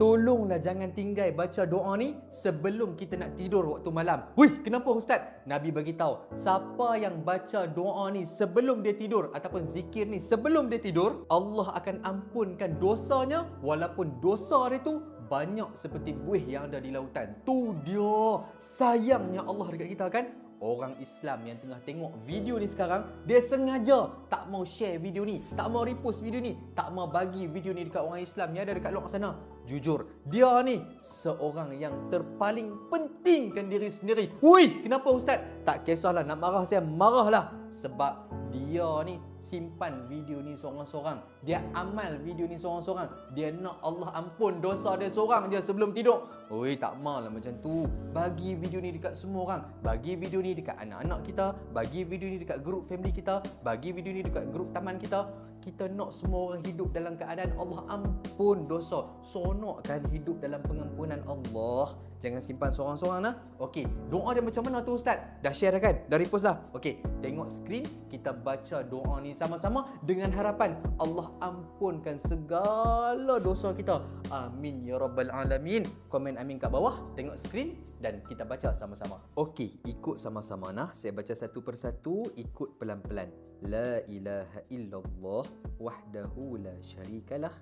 tolonglah jangan tinggal baca doa ni sebelum kita nak tidur waktu malam. Wih, kenapa ustaz? Nabi bagi tahu, siapa yang baca doa ni sebelum dia tidur ataupun zikir ni sebelum dia tidur, Allah akan ampunkan dosanya walaupun dosa dia tu banyak seperti buih yang ada di lautan. Tu dia sayangnya Allah dekat kita kan? Orang Islam yang tengah tengok video ni sekarang Dia sengaja tak mau share video ni Tak mau repost video ni Tak mau bagi video ni dekat orang Islam. Yang ada dekat luar sana. Jujur, dia ni seorang yang terpaling pentingkan diri sendiri. Wui, kenapa Ustaz? Tak kisahlah, nak marah saya marahlah. Sebab dia ni simpan video ni seorang-seorang. Dia amal video ni seorang-seorang. Dia nak Allah ampun dosa dia seorang je sebelum tidur. Oi tak mal lah macam tu. Bagi video ni dekat semua orang. Bagi video ni dekat anak-anak kita. Bagi video ni dekat grup family kita. Bagi video ni dekat grup taman kita. Kita nak semua orang hidup dalam keadaan Allah ampun dosa. Sonokkan hidup dalam pengampunan Allah Jangan simpan seorang-seorang lah. Okey, doa dia macam mana tu Ustaz? Dah share dah kan? Dah repost dah? Okey, tengok skrin. Kita baca doa ni sama-sama dengan harapan Allah ampunkan segala dosa kita. Amin ya rabbal alamin. Komen amin kat bawah. Tengok skrin dan kita baca sama-sama. Okey, ikut sama-sama nah. Saya baca satu persatu, ikut pelan-pelan. La ilaha illallah wahdahu la syarikalah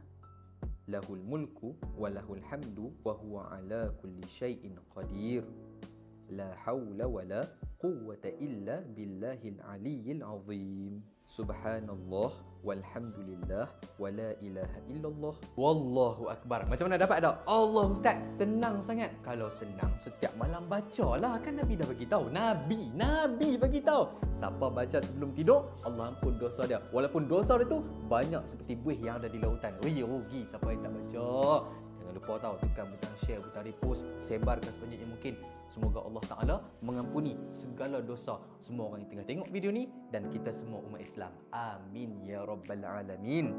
له الملك وله الحمد وهو على كل شيء قدير. La hawla wa la quwwata illa billahil aliyyil azim. Subhanallah walhamdulillah wa la ilaha illallah. Wallahu akbar. Macam mana dapat tak? Allah ustaz senang sangat. Kalau senang setiap malam bacalah. Kan nabi dah bagi tahu. Nabi nabi bagi tahu. Siapa baca sebelum tidur Allah ampun dosa dia. Walaupun dosa dia tu banyak seperti buih yang ada di lautan. Oi rugi siapa yang tak baca lupa tahu tekan butang share butang repost sebarkan sebanyak yang mungkin Semoga Allah Ta'ala mengampuni segala dosa semua orang yang tengah tengok video ni dan kita semua umat Islam. Amin ya Rabbal Alamin.